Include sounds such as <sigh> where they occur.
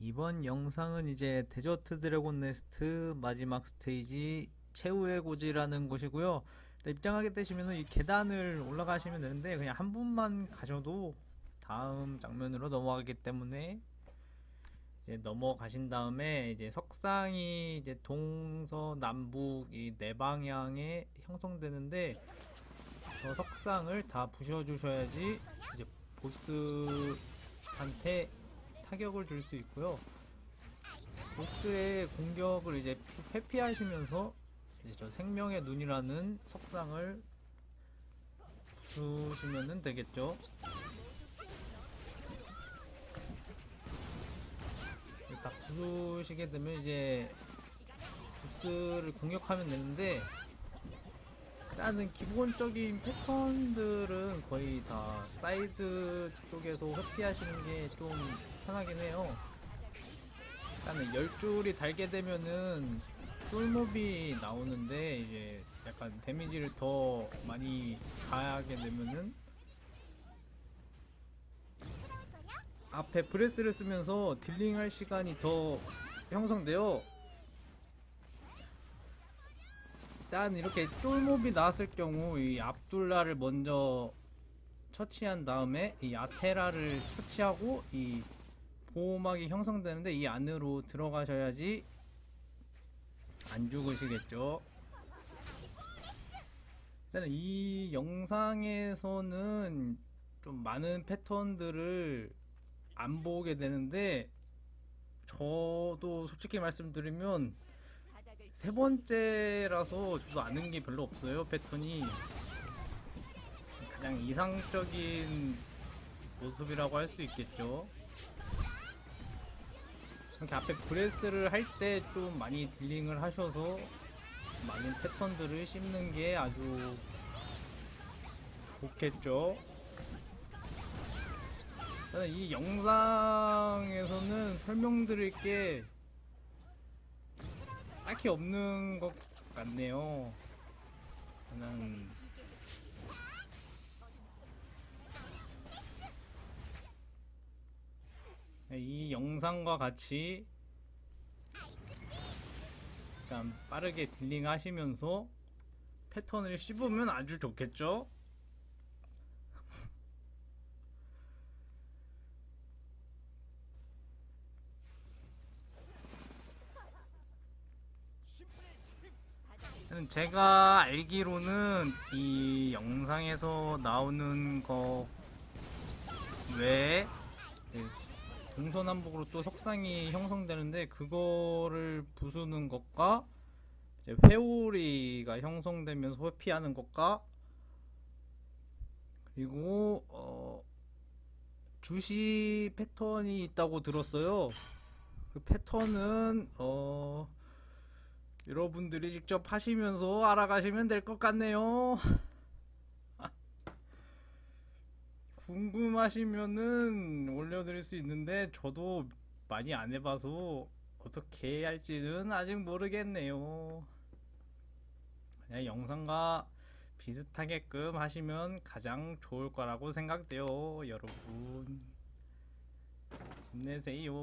이번 영상은 이제 데저트 드래곤 네스트 마지막 스테이지 최후의 고지라는 곳이고요. 입장하게 되시면은 이 계단을 올라가시면 되는데 그냥 한 분만 가셔도 다음 장면으로 넘어가기 때문에 이제 넘어가신 다음에 이제 석상이 이제 동서남북 이 네 방향에 형성되는데 저 석상을 다 부셔 주셔야지 이제 보스한테 타격을 줄 수 있고요. 보스의 공격을 이제 피- 회피하시면서 이제 저 생명의 눈이라는 석상을 부수시면 되겠죠. 딱 부수시게 되면 이제 보스를 공격하면 되는데 일단은 기본적인 패턴들은 거의 다 사이드 쪽에서 회피하시는 게 좀 편하긴 해요. 일단은 열 줄이 달게 되면은 쫄몹이 나오는데 이제 약간 데미지를 더 많이 가하게 되면은 앞에 브레스를 쓰면서 딜링할 시간이 더 형성돼요. 일단 이렇게 쫄몹이 나왔을 경우 이 압둘라를 먼저 처치한 다음에 이 아테라를 처치하고 이 보호막이 형성되는데 이 안으로 들어가셔야지 안 죽으시겠죠. 일단은 이 영상에서는 좀 많은 패턴들을 안 보게 되는데 저도 솔직히 말씀드리면 세 번째라서 저도 아는 게 별로 없어요 패턴이. 가장 이상적인 모습이라고 할 수 있겠죠. 이렇게 앞에 브레스를 할 때 좀 많이 딜링을 하셔서 많은 패턴들을 씹는 게 아주 좋겠죠. 저는 이 영상에서는 설명드릴 게 딱히 없는 것 같네요. 저는 이 영상과 같이 일단 빠르게 딜링 하시면서 패턴을 씹으면 아주 좋겠죠? 제가 알기로는 이 영상에서 나오는 거 외에 동서남북으로 또 석상이 형성되는데 그거를 부수는 것과 회오리가 형성되면서 회피하는 것과 그리고 어 주시 패턴이 있다고 들었어요. 그 패턴은 어 여러분들이 직접 하시면서 알아가시면 될 것 같네요. <laughs> 궁금하시면은 올려드릴 수 있는데 저도 많이 안 해봐서 어떻게 할지는 아직 모르겠네요. 그냥 영상과 비슷하게끔 하시면 가장 좋을 거라고 생각돼요, 여러분. 힘내세요.